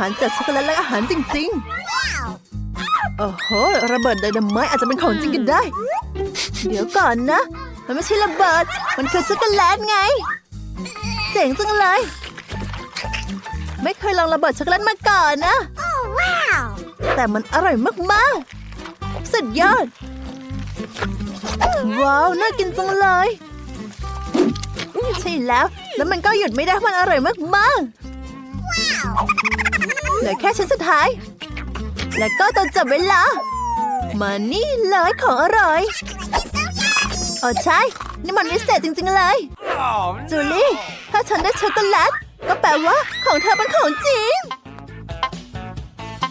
อาหารจากช็อกโกแลตและอาหารจริงๆ โอ้โห ระเบิดไดนาไมต์อาจจะเป็นของจริงกันได้ เดี๋ยวก่อนนะ มันไม่ใช่ระเบิด มันคือช็อกโกแลตไง เจ๋งจังเลย ไม่เคยลองระเบิดช็อกโกแลตมาก่อนนะแต่มันอร่อยมากๆ สุดยอด ว้าว น่ากินจังเลย ใช่แล้ว แล้วมันก็หยุดไม่ได้มันอร่อยมากๆ เหลือแค่ชิ้นสุดท้าย แล้วก็ตองจับเวลา มานี่เลยของอร่อยอ๋อใช่ นี่มันวิเศษจริง ๆ เลย จูลี่ ถ้าฉันได้ช็อกโกแลตก็แปลว่าของเธอเป็นของจริง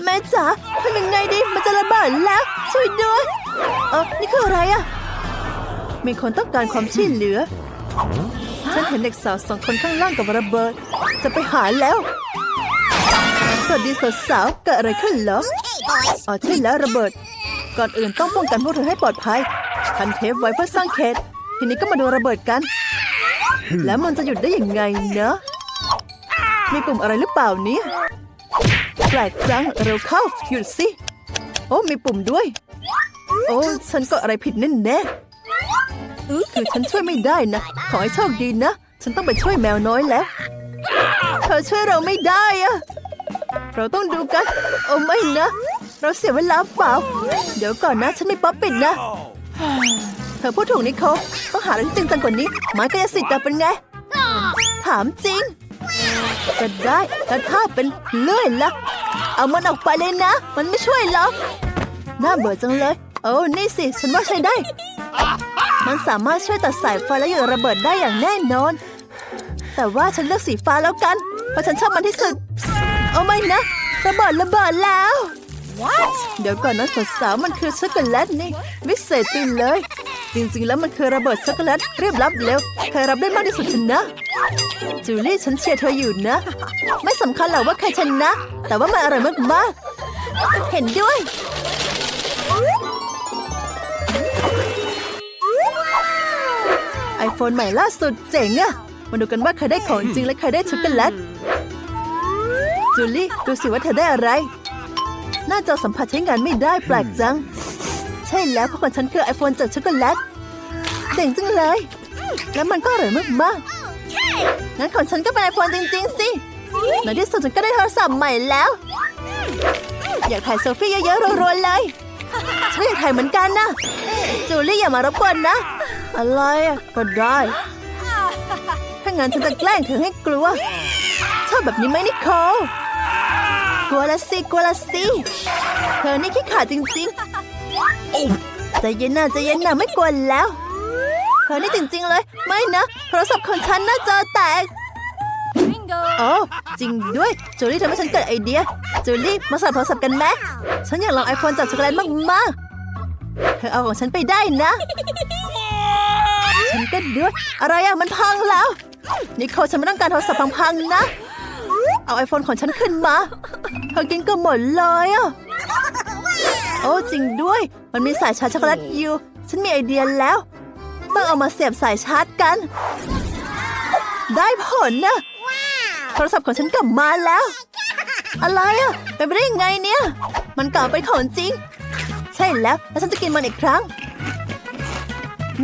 แม่จ๋าทำยังไงดี มันจะระเบิดแล้ว ช่วยด้วยเออนี่คืออะไรอะมีคนต้องการความช่วยเหลือ ฉันเห็นเด็กสาวสองคนข้างล่างกับระเบิด จะไปหาแล้ว สวัสดีสาวๆเกิดอะไรขึ้นเหรออ๋อใช่แล้วระเบิด ก่อนอื่นต้องป้องกันพวกเธอให้ปลอดภัยพันเทปไว้เพื่อสร้างเขตทีนี้ก็มาดูระเบิดกัน แล้วมันจะหยุดได้ยังไงเนอะมีปุ่มอะไรหรือเปล่าเนี่ยแปลกจังเร็วเข้าหยุดสิ โอ้มีปุ่มด้วย โอ้ฉันก็อะไรผิดแน่แน่ๆคือฉันช่วยไม่ได้นะ ขอให้โชคดีนะ ฉันต้องไปช่วยแมวน้อยแล้ว เธอช่วยเราไม่ได้อะ เราต้องดูกัน โอ้ไม่นะ เราเสียเวลาเปล่า เดี๋ยวก่อนนะฉันไมีป๊อปปิดนะ เธอพูดถูกนิโคลต้องหาอะไรที่จริงจังกว่านี้ไม้กายสิทธิ์แต่เป็นไง ถามจริงก็ได้แต่ถ้าเป็นเลื่อยละเอามันออกไปเลยนะ มันไม่ช่วยหรอกน่าเบื่อจังเลย โอ้นี่สิ ฉันว่าใช้ได้ มันสามารถช่วยตัดสายไฟและหยุดระเบิดได้อย่างแน่นอน แต่ว่าฉันเลือกสีฟ้าแล้วกัน เพราะฉันชอบมันที่สุด เอาไม่นะระเบิดระเบิดแล้วเดี๋ยวก่อนนะสาวๆมันคือช็อกโกแลตนี่วิเศษจริงเลย จริงๆแล้วมันคือระเบิดช็อกโกแลตเรียบรับเร็วใครรับได้มากที่สุดชนะจูลี่ฉันเชียร์เธออยู่นะ ไม่สำคัญหรอกว่าใครชนะ แต่ว่ามันอร่อยมากๆเห็นด้วยไอโฟนใหม่ล่าสุดเจ๋งอะมาดูกันว่าใครได้ของจริงและใครได้ช็อกโกแลต จูลี่ดูสิว่าเธอได้อะไร หน้าจอสัมผัสใช้งานไม่ได้แปลกจัง ใช่แล้วเพราะของฉันคือไอโฟนจากช็อกโกแลตเจ๋งจังเลย แล้วมันก็อร่อยมากๆงั้นของฉันก็เป็นไอโฟนจริง ๆ สิในที่สุดฉันก็ได้โทรศัพท์ใหม่แล้ว อยากถ่ายเซลฟี่เยอะๆรัวๆเลยฉันอยากถ่ายเหมือนกันนะจูลี่อย่ามารบกวนนะ อะไรอะก็ได้ ถ้างั้นฉันจะแกล้งเธอให้กลัว ชอบแบบนี้ไหมนิโคลกลัวละสิกลัวละสิเธอนี่ขี้ขลาดจริงๆใจเย็นนะใจเย็นนะไม่กลัวแล้ว เธอนี่จริง ๆ เลย ไม่นะโทรศัพท์ของฉันน่าจอแตกโอ้จริงด้วยจูลี่ทำให้ฉันเกิดไอเดียจูลี่มาสลับโทรศัพท์กันไหมฉันอยากลองไอโฟนจากช็อกโกแลตมากๆเธอเอาของฉันไปได้นะ ฉันก็ด้วย อะไรอะมันพังแล้ว นิโคลฉันไม่ต้องการโทรศัพท์พังๆนะ เอาไอโฟนของฉันขึ้นมาเธอกินก็หมดเลยอะโอ้จริงด้วย มันมีสายชาร์จช็อกโกแลตอยู่ ฉันมีไอเดียแล้ว ต้องเอามาเสียบสายชาร์จกัน ได้ผลนะโทรศัพท์ของฉันกลับมาแล้ว อะไรอะเป็นไปได้ยังไงเนี่ย มันกลับเป็นของจริง ใช่แล้ว แล้วฉันจะกินมันอีกครั้ง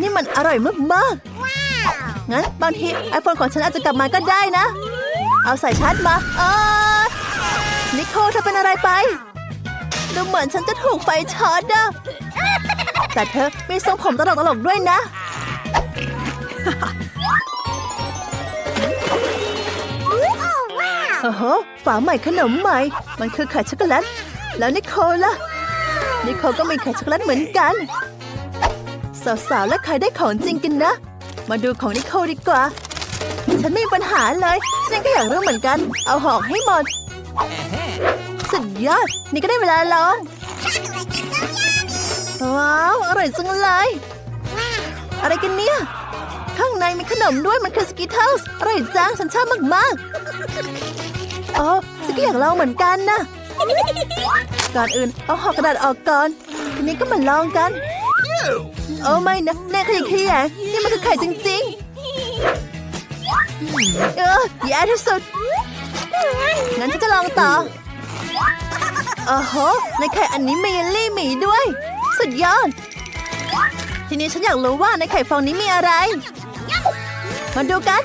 นี่มันอร่อยมากๆงั้นบางทีไอโฟนของฉันอาจจะกลับมาก็ได้นะ เอาสายชาร์จมาเออนิโคลเธอเป็นอะไรไป ดูเหมือนฉันจะถูกไฟช็อตอะแต่เธอมีทรงผมตลกๆด้วยนะโอ้โหฝาใหม่ขนมใหม่ มันคือไข่ช็อกโกแลต แล้วนิโคลล่ะ นิโคลก็มีไข่ช็อกโกแลตเหมือนกัน สาวๆ และใครได้ของจริงกันนะ มาดูของนิโคลดีกว่า ฉันไม่มีปัญหาเลย ฉันก็อยากรู้เหมือนกัน เอาหอกให้หมด สุดยอด นี่ก็ได้เวลาลอง ว้าว อร่อยจังเลย อะไรกันเนี่ย ข้างในมีขนมด้วยมันคือสกิทเทิลส์อร่อยจังฉันชอบมากๆอ๋อฉันก็อยากลองเหมือนกันนะก่อนอื่นเอาห่อกระดาษออกก่อน ทีนี้ก็มาลองกันโอ้ไม่นะแน่ขยะแขยงนี่มันคือไข่จริงๆ เออแย่ที่สุด งั้นฉันจะลองต่อโอ้โหในไข่อันนี้มีลี่หมีด้วย สุดยอด ทีนี้ฉันอยากรู้ว่าในไข่ฟองนี้มีอะไร มาดูกัน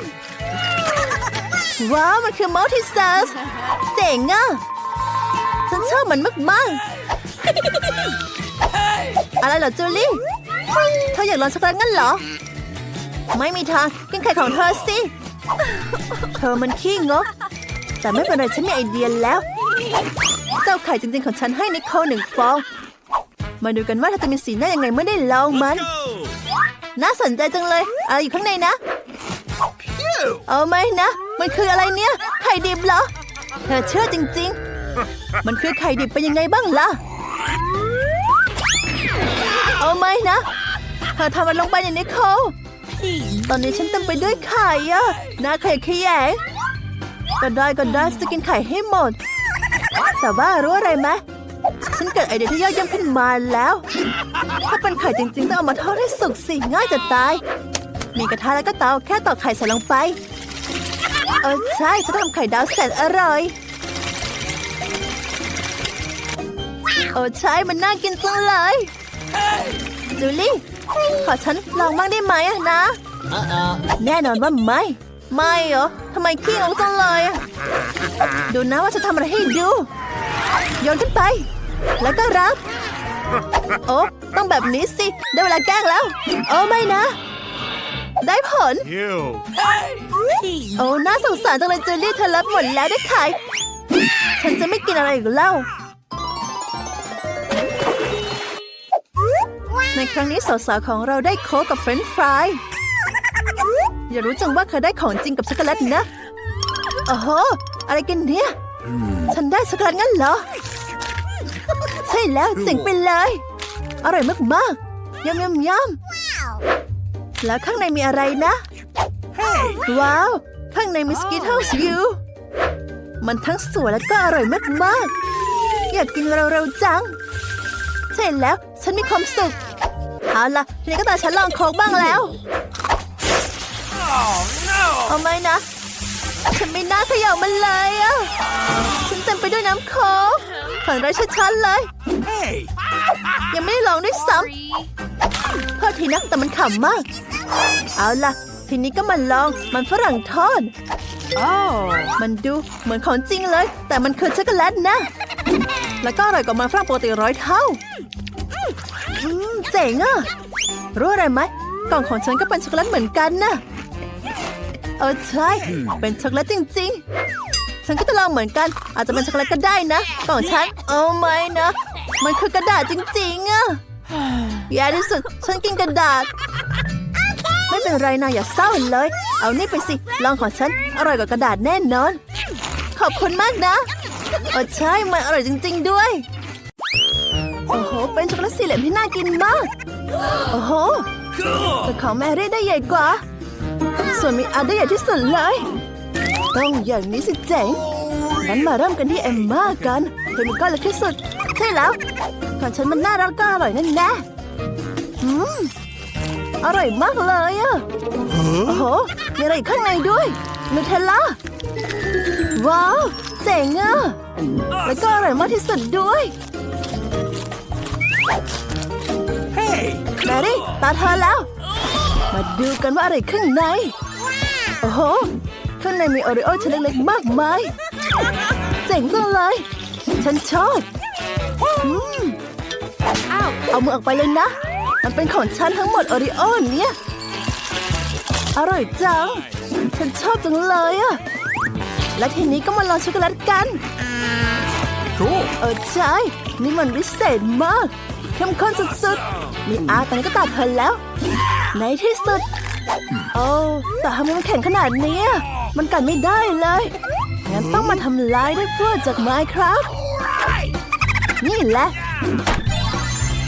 ว้าว มันคือมัลติเซอร์สเจ๋งอะ ฉันชอบมันมากๆอะไรเหรอจูลี่ เธออยากลองช็อกโกแลตงั้นเหรอ ไม่มีทางกินไข่ของเธอสิ เธอมันขี้งก แต่ไม่เป็นไรฉันมีไอเดียแล้ว เจ้าไข่จริงๆของฉันให้นิโคลหนึ่งฟอง มาดูกันว่าเธอจะมีสีหน้ายังไงเมื่อได้ลองมัน น่าสนใจจังเลยอะไรอยู่ข้างในนะ เอาไหมนะ มันคืออะไรเนี่ย ไข่ดิบเหรอ เธอเชื่อจริง ๆ มันคือไข่ดิบเป็นยังไงบ้างล่ะ เอาไหมนะเธอทำมันลงไปในนิโคลตอนนี้ฉันเต็มไปด้วยไข่อะหน้าไข่ขยงก็ได้ก็ได้จะกินไข่ให้หมด แต่ว่ารู้อะไรไหมฉันเกิดไอเดียที่ยอดเยี่ยมขึ้นมาแล้ว ถ้าเป็นไข่จริงๆต้องเอามาทอดให้สุกสิง่ายจะตาย มีกระทะแล้วก็เตาแค่ตอกไข่ใส่ลงไป เออใช่ฉันทำไข่ดาวแสนอร่อยโอ้ใช่มันน่ากินจังเลย จูลี่ ขอฉันลองบ้างได้ไหมอะนะ แน่นอนว่าไม่ ไม่เหรอทำไมขี้งกจังเลยอะดูนะว่าจะทำอะไรให้ดู โยนขึ้นไป แล้วก็รับ โอ้ต้องแบบนี้สิ ได้เวลาแกล้งแล้ว โอ้ไม่นะ ได้ผล Ew. โอ้น่าสงสารจังเลยจูลี่เธอรับหมดแล้วได้ขายฉันจะไม่กินอะไรอีกแล้ว ในครั้งนี้สาวๆของเราได้โค้กกับเฟรนช์ฟรายอย่ารู้จังว่าเคยได้ของจริงกับช็อกโกแลตนะโอ้โหอะไรกันเนี่ย ฉันได้ช็อกโกแลตงั้นเหรอ ใช่แล้วเจ๋งไปเลย อร่อยมากๆยำยำยำแล้วข้างในมีอะไรนะ ว้าว ข้างในมีสกิทเทิลส์ยูมันทั้งสวยและก็อร่อยมากๆ อยากกินเร็วๆจัง ใช่แล้วฉันมีความสุข เอาล่ะทีนี้ก็ตาฉันลองโค้กบ้างแล้ว Oh no! เอาไหมนะ ฉันไม่น่าเขย่ามันเลยอะฉันเต็มไปด้วยน้ำโค้กฝันร้ายชัดๆเลย Hey! ยังไม่ได้ลองด้วยซ้ำโทษทีนะแต่มันขำมาก เอาล่ะ ทีนี้ก็มาลองมันฝรั่งทอดมันดูเหมือนของจริงเลย แต่มันคือช็อกโกแลตนะ แล้วก็อร่อยกว่ามันฝรั่งปกติร้อยเท่าอืม เจ๋งอะรู้อะไรไหมกล่องของฉันก็เป็นช็อกโกแลตเหมือนกันนะเออใช่ เป็นช็อกโกแลตจริง ๆ ฉันก็จะลองเหมือนกัน อาจจะเป็นช็อกโกแลตก็ได้นะกล่องฉันโอ้ไม่นะ มันคือกระดาษจริงๆอะแย่ที่สุดฉันกินกระดาษ ไม่เป็นไรนะอย่าเศร้าเลย เอานี่ไปสิลองของฉันอร่อยกว่ากระดาษแน่นอน ขอบคุณมากนะเออใช่มันอร่อยจริง ๆ ด้วยโอ้โห เป็นช็อกโกแลตสี่เหลี่ยมที่น่ากินมาก โอ้โหแต่ของแมรี่ได้ใหญ่กว่า ส่วนมีอาได้ใหญ่ที่สุดเลย ต้องอย่างนี้สิเจ๋งงั้นมาเริ่มกันที่เอมม่ากันเธอมีก้อนเล็กที่สุด ใช่แล้วของฉันมันน่ารักก็อร่อยแน่แน่อืมอร่อยมากเลยอะโอ้โหมีอะไรข้างในด้วยนูเทลล่าว้าวเจ๋งอะแล้วก็อร่อยมากที่สุดด้วย แมรี่ตาเธอแล้ว มาดูกันว่าอะไรข้างใน โอ้โห ข้างในมีโอริโอชิ้นเล็กๆมากมาย เจ๋งจังเลย ฉันชอบอืมเอามือออกไปเลยนะ มันเป็นของฉันทั้งหมดโอริโอเนี่ย อร่อยจัง ฉันชอบจังเลยอะและทีนี้ก็มาลองช็อกโกแลตกัน Cool. เออใช่ นี่มันวิเศษมาก เข้มข้นสุดๆ มีอาตอนนี้ก็ตาเพลินแล้ว ในที่สุด โอ้แต่ทำไมมันแข็งขนาดนี้ มันกัดไม่ได้เลย งั้นต้องมาทำลายด้วยพวกจากไม้ครับ นี่แหละ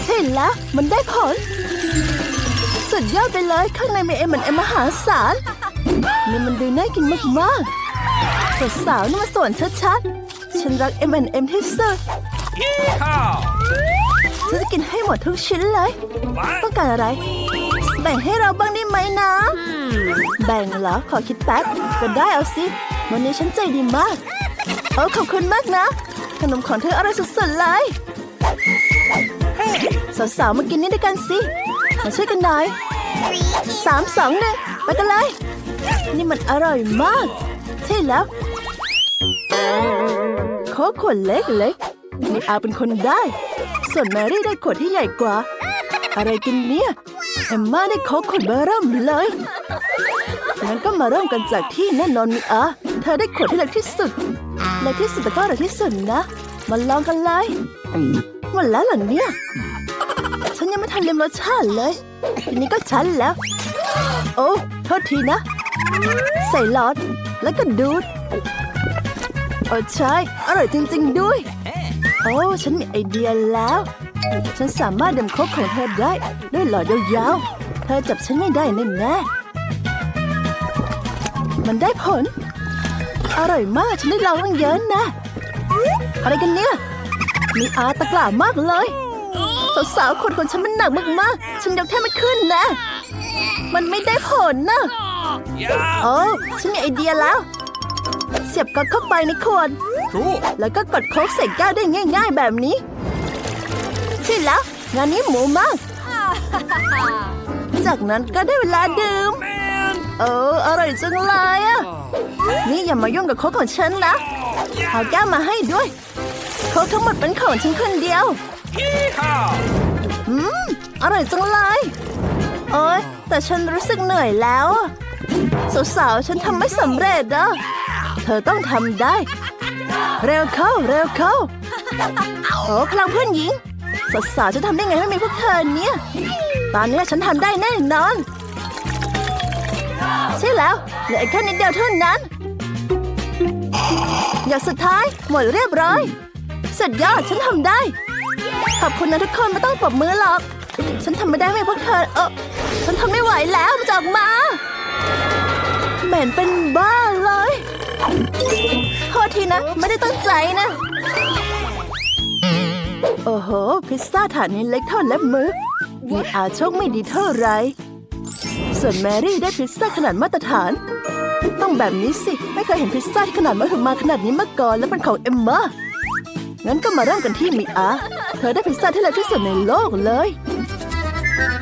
ใช่แล้ว มันได้ผล สุดยอดไปเลย ข้างในมีเอ็มเหมือนเอ็มมหาศาล นี่มันดูน่ากินมากๆ สาวๆนี่มาสวนชัดๆ ฉันรัก M&M ที่สุด Yeehaw! ฉันจะกินให้หมดทุกชิ้นเลย What? ต้องการอะไร แบ่งให้เราบ้างได้ไหมนะ แบ่งเหรอ ขอคิดแป๊บก็ได้เอาสิ วันนี้ฉันใจดีมากโอ้ขอบคุณมากนะ ขนมของเธออร่อยสุดๆเลย Hey. สาวๆมากินนี่ด้วยกันสิ มาช่วยกันหน่อยสามสองหนึ่งไปกันเลย นี่มันอร่อยมาก ใช่แล้วโค้กขวดเล็กๆมีอาเป็นคนได้ ส่วนแมรี่ได้ขวดที่ใหญ่กว่า อะไรกันเนี่ยเอมม่าได้โค้กขวดเบอร์เริ่มเลยงั้นก็มาเริ่มกันจากที่แน่นอนมีอาเธอได้ขวดที่เล็กที่สุดเล็กที่สุดแต่ก็อร่อยที่สุดนะมาลองกันเลยหมดแล้วเหรอเนี่ย ฉันยังไม่ทันลืมรสชาติเลยทีนี้ก็ฉันแล้ว โอ้โทษทีนะ ใส่หลอดแล้วก็ดูดโอ้ใช่อร่อยจริง ๆ ด้วย โอ้ ฉันมีไอเดียแล้ว ฉันสามารถดื่มโคกของเธอได้ด้วยหลอดยาวๆ เธอจับฉันไม่ได้แน่แน่ๆมันได้ผล อร่อยมาก ฉันได้ลองตั้งเยอะนะ อะไรกันเนี่ย มีอาตะกล้ามากเลย สาวๆ คนของฉันมันหนักมากๆ ฉันยกแทบไม่ขึ้นนะ มันไม่ได้ผลนะ Yeah. โอ้ ฉันมีไอเดียแล้ว เสียบก๊อกเข้าไปในขวด Cool. แล้วก็กดโค้กใส่แก้วได้ง่าย ๆ แบบนี้ ใช่แล้ว งานนี้หมูมาก จากนั้นก็ได้เวลาดื่ม Man. เออ อร่อยจังเลยอะ นี่อย่ามายุ่งกับโค้กของฉันนะเอาแก้วมาให้ด้วย โค้กทั้งหมดเป็นของฉันคนเดียว Yeehaw. อืม อร่อยจังเลย โอ๊ย แต่ฉันรู้สึกเหนื่อยแล้วอะสาวๆ ฉันทำไม่สำเร็จอะ เธอต้องทำได้ เร็วเข้า เร็วเข้า โอ้พลังเพื่อนหญิงสาวจะทำได้ไงไม่มีพวกเธอเนี่ย ตอนนี้ฉันทำได้แน่นอน ใช่แล้วเหลือแค่นิดเดียวเท่านั้น อย่างสุดท้ายหมดเรียบร้อย สุดยอดฉันทำได้ ขอบคุณนะทุกคนไม่ต้องปรบมือหรอก ฉันทำไม่ได้ไม่พวกเธอเออฉันทำไม่ไหวแล้วมันจะออกมา เหม็นเป็นบ้า โทษทีนะ ไม่ได้ตั้งใจนะ โอ้โห พิซซ่าถาดนี้เล็กเท่าเล็บมือมีอาโชคไม่ดีเท่าไร ส่วนแมรี่ได้พิซซ่าขนาดมาตรฐาน ต้องแบบนี้สิ ไม่เคยเห็นพิซซ่าที่ขนาดมหึมาขนาดนี้มาก่อนและเป็นของเอมมางั้นก็มาเริ่มกันที่มีอา เธอได้พิซซ่าที่เล็กที่สุดในโลกเลย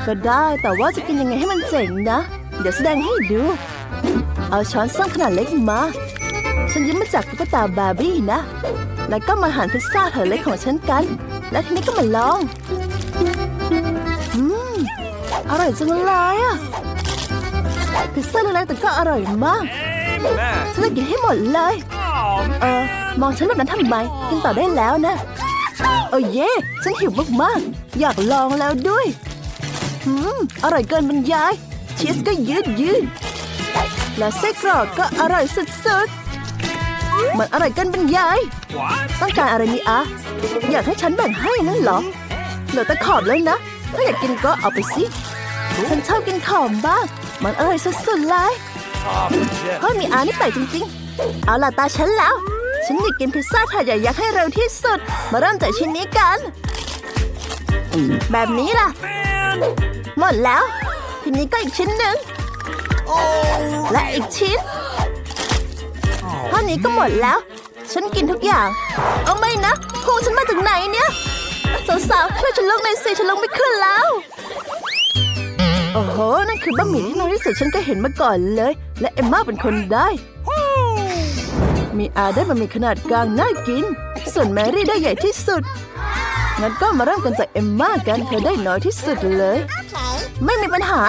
ก็ได้แต่ว่าจะกินยังไงให้มันเจ๋งนะ เดี๋ยวแสดงให้ดู เอาช้อนส้อมขนาดเล็กมา ฉันยืมมาจากตุ๊กตาบาร์บี้นะ แล้วก็มาหั่นพิซซ่าแถวเล็กของฉันกัน และทีนี้ก็มาลอง อืม อร่อยจังเลยอะพิซซ่าเล็กๆแต่ก็อร่อยมาก ฉันจะกินให้หมดเลย เออ มองฉันแบบนั้นทำไม กินต่อได้แล้วนะ โอ้เย่ฉันหิวมากๆ อยากลองแล้วด้วย อืม อร่อยเกินบรรยาย ชีสก็ยืดยืดและไส้กรอกก็อร่อยสุดๆ มันอร่อยเกินบรรยาย what? ต้องการอะไรนี่อะอยากให้ฉันแบ่งให้นั่นเหรอเหลือแต่ขอบแล้วนะ ถ้าอยากกินก็เอาไปสิฉันชอบกินขอบบ้างมันอร่อยสุดๆเลย Oh, legit. เฮ้ยมีอานี่แปลกจริงๆ เอาล่ะตาฉันแล้ว ฉันอยากกินพิซซ่าถาดใหญ่ยักษ์ให้เร็วที่สุด มาเริ่มจากชิ้นนี้กัน แบบนี้ล่ะ Man. หมดแล้ว ทีนี้ก็อีกชิ้นหนึ่งและอีกชิ้นานี้ก็หมดแล้ว ฉันกินทุกอย่าง เอาไม่นะพุงฉันมาจากไหนเนี่ยสาวๆช่วยฉันลงหน่อยสิฉันลงไม่ขึ้นแล้วโอ้โหนั่นคือบะหมี่ที่น้อยที่สุดฉันก็เห็นมาก่อนเลย และเอมม่าเป็นคนได้ มีอาได้บะหมี่ขนาดกลางน่ากิน ส่วนแมรี่ได้ใหญ่ที่สุดงั้นก็มาเริ่มกันจากเอมม่ากันเธอได้น้อยที่สุดเลย ไม่มีปัญหา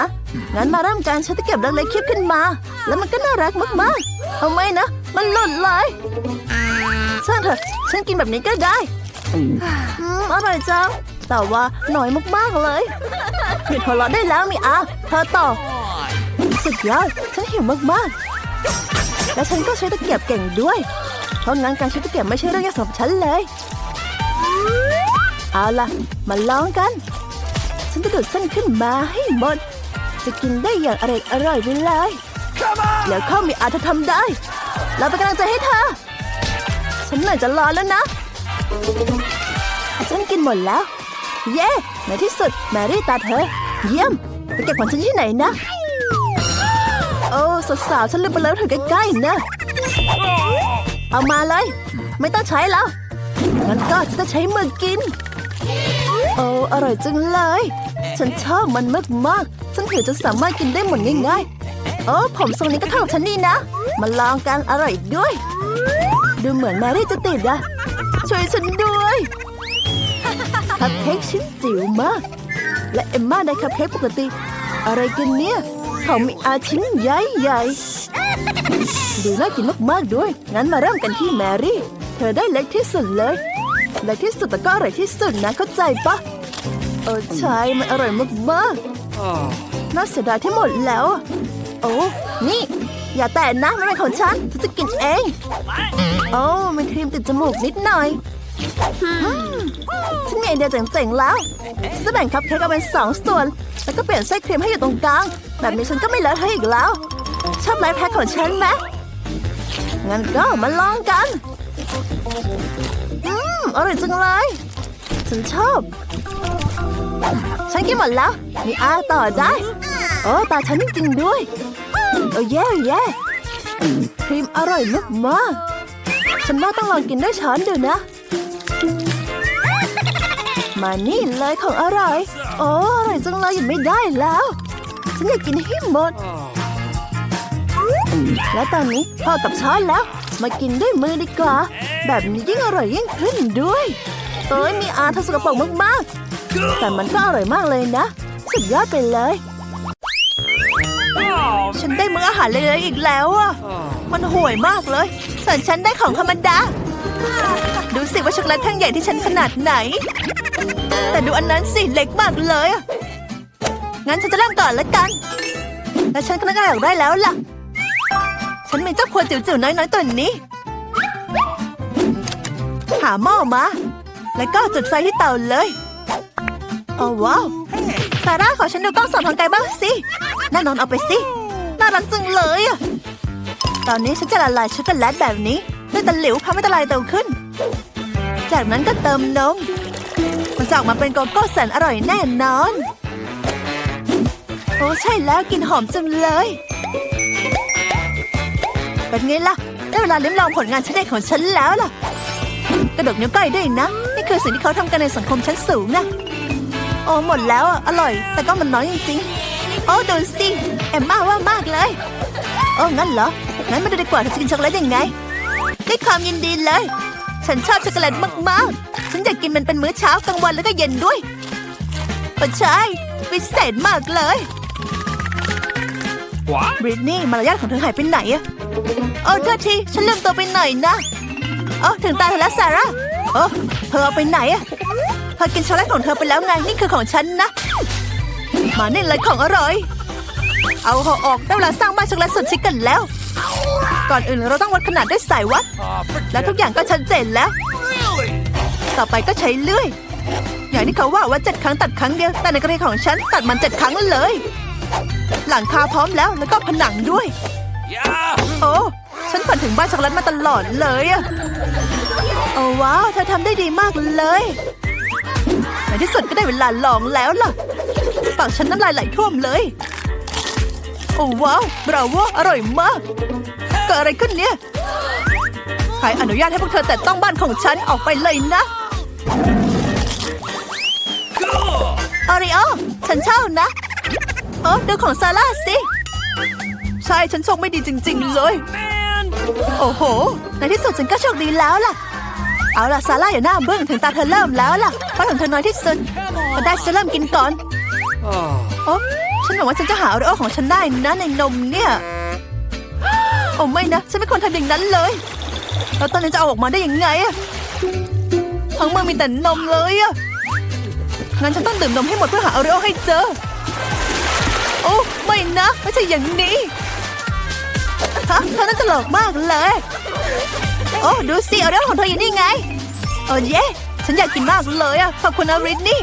งั้นมาเริ่มกันฉันจะเก็บรังเล็กคิดขึ้นมา แล้วมันก็น่ารักมากๆเอาไม่นะ มันหล่นเลยช่างเถอะฉันกินแบบนี้ก็ได้อืมอร่อยจังแต่ว่าน้อยมากๆเลยหยุดหัวเราะได้แล้วมีอาเธอต่อสุดยอดฉันหิวมากๆ และฉันก็ใช้ตะเกียบเก่งด้วย เพราะงั้นการใช้ตะเกียบไม่ใช่เรื่องยากสำหรับฉันเลย เอาล่ะ มาลองกัน ฉันจะดูดเส้นขึ้นมาให้หมด จะกินได้อย่างอร่อยอร่อยๆไปเลย Come on. แล้วเข้ามีอาจจะทำได้ เราเป็นกำลังใจให้เธอ ฉันเหนื่อยจะรอแล้วนะฉันกินหมดแล้ว เย้ในที่สุดแมรี่ตาเธอ เยี่ยมไปเก็บของฉันที่ไหนนะ โอ้สาวฉันลืมไปแล้วเธอใกล้ๆนะ เอามาเลย ไม่ต้องใช้แล้วงั้นก็จะใช้มือกิน โอ้อร่อยจังเลย ฉันชอบมันมากๆ ฉันถือจะสามารถกินได้หมดง่ายๆโอ้ผมทรงนี้ก็เข้าฉันนี่นะ มาลองกันอร่อยด้วย ดูเหมือนแมรี่จะติดอะช่วยฉันด้วยคัพเค้กชิ้นจิ๋วมาก และเอมม่าได้คัพเค้กปกติ อะไรกันเนี่ย เขามีอาชิ้นใหญ่ๆดูน่ากินมากๆด้วย งั้นมาเริ่มกันที่แมรี่ เธอได้เล็กที่สุดเลย เล็กที่สุดแต่ก็อร่อยที่สุดนะเข้าใจปะเออใช่มันอร่อยมากๆน่าเสียดายที่หมดแล้ว โอ้ นี่ อย่าแตะนะมันเป็นของฉันฉันจะกินเอง โอ้มันครีมติดจมูกนิดหน่อยอืมฉันมีไอเดียเจ๋งๆแล้วฉันจะแบ่งคัพเค้กออกเป็นสองส่วน แล้วก็เปลี่ยนไส้ครีมให้อยู่ตรงกลาง แบบนี้ฉันก็ไม่เลอะเทอะอีกแล้ว ชอบไลฟ์แพ็คของฉันไหมงั้นก็มาลองกัน อืม อร่อยจังเลย ฉันชอบ ฉันกินหมดแล้ว มีอาต่อได้ โอ้ ตาฉันจริงๆด้วย โอ้แย่แย่ครีมอร่อยมากๆฉันว่าต้องลองกินด้วยช้อนดูนะ มานี่เลยของอร่อย โอ้อร่อยจังเลยหยุดไม่ได้แล้ว ฉันอยากกินให้หมด และตอนนี้พอกับช้อนแล้ว มากินด้วยมือดีกว่า แบบนี้ยิ่งอร่อยยิ่งขึ้นด้วยเอ้ยมีอาเธอสกปรกมากๆ แต่มันก็อร่อยมากเลยนะ สุดยอดไปเลย ฉันได้มื้ออาหารเล็กๆอีกแล้วอะ Oh. มันห่วยมากเลย ส่วนฉันได้ของธรรมดา ดูสิว่าช็อกโกแลตแท่งใหญ่ที่ฉันขนาดไหน แต่ดูอันนั้นสิเล็กมากเลยอะงั้นฉันจะเริ่มก่อนละกัน และฉันก็น่าจะอยากได้แล้วล่ะ ฉันมีเจ้าขวดจิ๋วๆน้อยๆตัวนี้ หาหม้อมา แล้วก็จุดไฟที่เตาเลยโอ้ว้าวซาร่าขอฉันดูกล้องส่องทางไกลบ้างสิแน่นอนเอาไปสิ น่ารักจังเลยอะตอนนี้ฉันจะละลายช็อกโกแลตแบบนี้ด้วยตะหลิวทำให้ละลายเร็วขึ้น จากนั้นก็เติมนม มันจะออกมาเป็นโกโก้แสนอร่อยแน่นอน โอ้ใช่แล้วกลินหอมจังเลย เป็นไงล่ะ ได้เวลาลิ้มลองผลงานชิ้นเด็ดของฉันแล้วล่ะ กระดกนิ้วก้อยด้วยนะ นี่คือสิ่งที่เขาทำกันในสังคมชั้นสูงนะ โอ้หมดแล้วอะอร่อย แต่ก็มันน้อยจริงๆ โอ้ดูสิแอมม่าว่ามากเลยโอ้งั้นเหรองั้นมาดูดีกว่าเธอจะกินช็อกโกแลตยังไงด้วยความยินดีเลย ฉันชอบช็อกโกแลตมากๆ ฉันอยากกินมันเป็นมื้อเช้ากลางวันแล้วก็เย็นด้วยโอ้ใช่พิเศษมากเลย What? บริตนี่มารยาทของเธอหายไปไหนอะโอ้โทษทีฉันลืมตัวไปหน่อยนะโอ้ถึงตาเธอแล้วซาร่าโอ้เธอเอาไปไหนอะเธอกินช็อกโกแลตของเธอไปแล้วไงนี่คือของฉันนะ มานี่เลยของอร่อย เอาเขาออกได้เวลาสร้างบ้านช็อกโกแลตสุดชิคกันแล้ว ก่อนอื่นเราต้องวัดขนาดด้วยสายวัด Oh, และ forget ทุกอย่างก็ชัดเจนแล้ว Really? ต่อไปก็ใช้เลื่อย อย่างที่เขาว่าว่าเจ็ดครั้งตัดครั้งเดียว แต่ในกรณีของฉันตัดมันเจ็ดครั้งเลย หลังคาพร้อมแล้วแล้วก็ผนังด้วย Yeah. โอ้ฉันฝันถึงบ้านช็อกโกแลตมาตลอดเลยอะโอ้ว้าวเธอทำได้ดีมากเลยในที่สุดก็ได้เวลาลองแล้วล่ะ ปากฉันน้ำลายไหลท่วมเลย โอ้ว้าวบราโวอร่อยมาก เกิดอะไรขึ้นเนี่ย ใครอนุญาตให้พวกเธอแต่ต้องบ้านของฉันออกไปเลยนะอาริโอฉันเช่านะเออดูของซาร่าสิ ใช่ฉันโชคไม่ดีจริง ๆ เลย โอ้โห ในที่สุดฉันก็โชคดีแล้วล่ะ เอาล่ะซาร่าอย่าหน้าเบึ้งถึงตาเธอเริ่มแล้วล่ะเพราะของเธอน้อยที่สุดก็ได้ฉันจะเริ่มกินก่อน โอ้ฉันหวังว่าฉันจะหาโอริโอของฉันได้นะในนมเนี่ยโอ้ไม่นะ ฉันไม่ควรทำอย่างนั้นเลย แล้วตอนนี้จะเอาออกมาได้ยังไงอะทั้งเมืองมีแต่นมเลยอะงั้นฉันต้องดื่มนมให้หมดเพื่อหาโอริโอให้เจอ โอ้ไม่นะ ไม่ใช่อย่างนี้ฮะเธอน่าตลกมากเลย โอ้ดูสิโอริโอของเธออยู่นี่ไง โอ้เย่ฉันอยากกินมากเลยอะขอบคุณนะริทนี่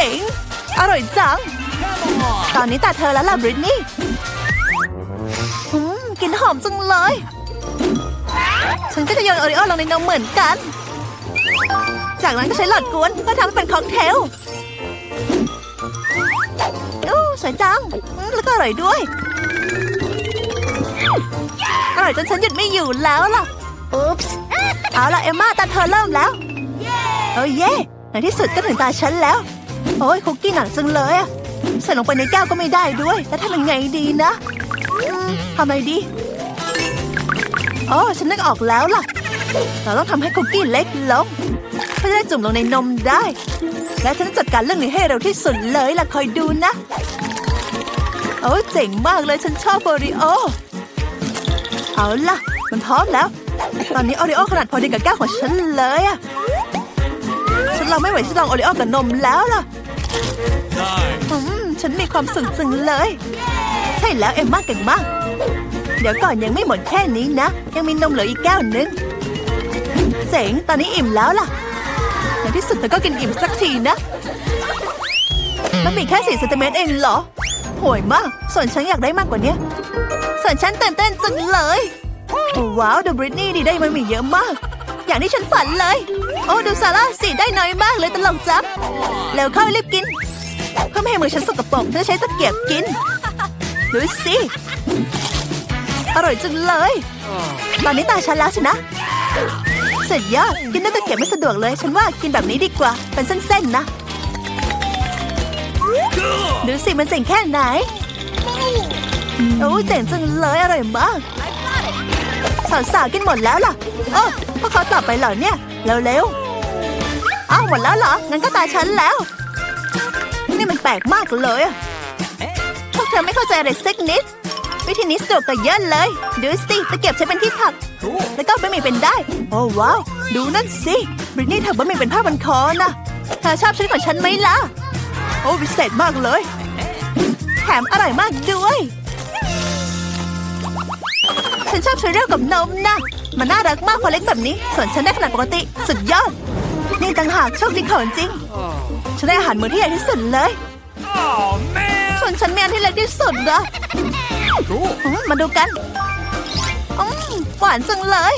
เจ๋ง อร่อยจัง ตอนนี้ตาเธอแล้วล่ะบริตนี่อืมกลินหอมจังเลย ฉันก็จะโยนโอริโอลงในนมเหมือนกัน จากนั้นก็ใช้หลอดกวนเพื่อทำให้เป็นค็อกเทลโอ้สวยจังอืมแล้วก็อร่อยด้วย อร่อยจนฉันหยุดไม่อยู่แล้วล่ะ Oops. เอาละเอมมาตาเธอเริ่มแล้ว โอ้ยเย่ในที่สุดก็ถึงตาฉันแล้ว โอ้ยคุกกี้หนักจังเลยอะใส่ลงไปในแก้วก็ไม่ได้ด้วย แล้วทำยังไงดีนะทำไงดีโอ้ฉันนึกออกแล้วล่ะ เราต้องทำให้คุกกี้เล็กลงเพื่อจะได้จุ่มลงในนมได้ และฉันจะจัดการเรื่องนี้ให้เร็วที่สุดเลยล่ะคอยดูนะ โอ้เจ๋งมากเลยฉันชอบโอริโอ เอาล่ะ มันพร้อมแล้ว ตอนนี้โอริโอขนาดพอดีกับแก้วของฉันเลยอะฉันเราไม่ไหวที่จะลองโอริโอกับนมแล้วล่ะ Nice. อืมฉันมีความสุขจังเลย ใช่แล้วเอ็มมากเก่งมาก เดี๋ยวก่อนยังไม่หมดแค่นี้นะ ยังมีนมเหลืออีกแก้วนึง เจ๋ง ตอนนี้อิ่มแล้วล่ะ ในที่สุดเธอก็กินอิ่มสักทีนะ มันมีแค่สี่เซนติเมตรเองเหรอห่วยมาก ส่วนฉันอยากได้มากกว่านี้ส่วนฉันตื่นเต้นจังเลย ว้าวเดูบริตนี่ดีได้มันมีเยอะมาก อย่างที่ฉันฝันเลย โอ้ดูซาร่าสิได้น้อยมากเลยตลกจับแล้วเข้ารีบกินเพื่อไม่ให้มือฉันสกปรกฉันใช้ตะเกียบกินดูสิอร่อยจังเลย ตอนนี้ตาฉันแล้วสินะสุดยอดกินด้วยตะเกียบไม่สะดวกเลย ฉันว่ากินแบบนี้ดีกว่า เป็นเส้นๆนะดูสิมันเจ๋งแค่ไหนโอ้เจ๋งจังเลยอร่อยมากสาวๆกินหมดแล้วล่ะเออพวกเขากลับไปเหรอเนี่ย เร็วๆอ้าวหมดแล้วเหรอ งั้นก็ตาฉันแล้ว นี่มันแปลกมากเลยอะพวกเธอไม่เข้าใจอะไรสักนิด วิธีนี้สะดวกกว่าเยอะเลย ดูสิตะเกียบใช้เป็นที่ถัก Cool. แล้วก็บะหมี่เป็นได้ โอ้ว้าว ดูนั่นสิบริตนี่ถักบะหมี่เป็นผ้าพันคอนะเธอชอบชุดของฉันไหมล่ะ โอ้พิเศษมากเลย แถมอร่อยมากด้วยฉั นชอบซีเรียลกับนมนะมันน่ารักมากพอเล็กแบบนี้ ส่วนฉันได้ขนาดปกติ สุดยอด นี่ต่างหากโชคดีของจริง ฉันได้อาหารมื้อที่ใหญ่ที่สุดเลย Oh man. ส่วนฉันมีอันที่เล็กที่สุดนะ Cool. อืมมาดูกันอืมหวานจังเลย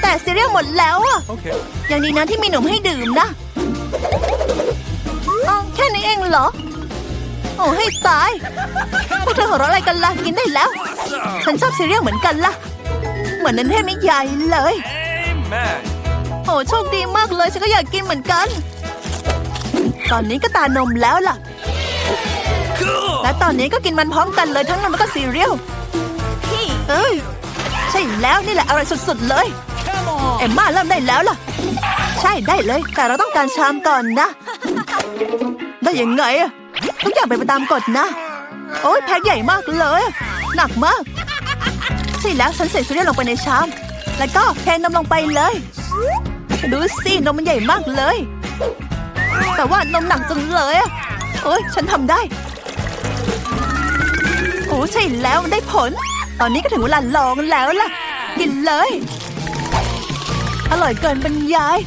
แต่ซีเรียลหมดแล้วอะ Okay. ยังดีนะที่มีหนุ่มให้ดื่มนะอ๋อแค่นี้เองเหรอ โอ้ให้ตาย พวกเธอหัวเราะอะไรกันล่ะกินได้แล้ว ฉันชอบซีเรียลเหมือนกันล่ะ เหมือนนั้นเทพนิยายเลย Amen. โอ้โชคดีมากเลยฉันก็อยากกินเหมือนกัน ตอนนี้ก็ตานมแล้วล่ะ Cool. และตอนนี้ก็กินมันพร้อมกันเลยทั้งนมแล้วก็ซีเรียลเอ้ยใช่แล้วนี่แหละอร่อยสุดๆเลย Come on. เอ็มมาเริ่มได้แล้วล่ะ ใช่ได้เลย แต่เราต้องการชามก่อนนะ ได้ยังไงอะ ทุกอย่างเป็นไปตามกฎนะ โอ้ยแพ็คใหญ่มากเลย หนักมาก ใช่แล้วฉันใส่ซีเรียลงไปในชาม แล้วก็เทนมลงไปเลย ดูสินมมันใหญ่มากเลย แต่ว่านมหนักจังเลยโอ้ยฉันทำได้ โอ้ใช่แล้วได้ผล ตอนนี้ก็ถึงเวลาลองแล้วล่ะ กินเลย อร่อยเกินบรรยาย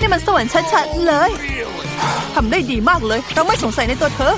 นี่มันสวรรค์ชัดๆเลย ทำได้ดีมากเลย เราไม่สงสัยในตัวเธอ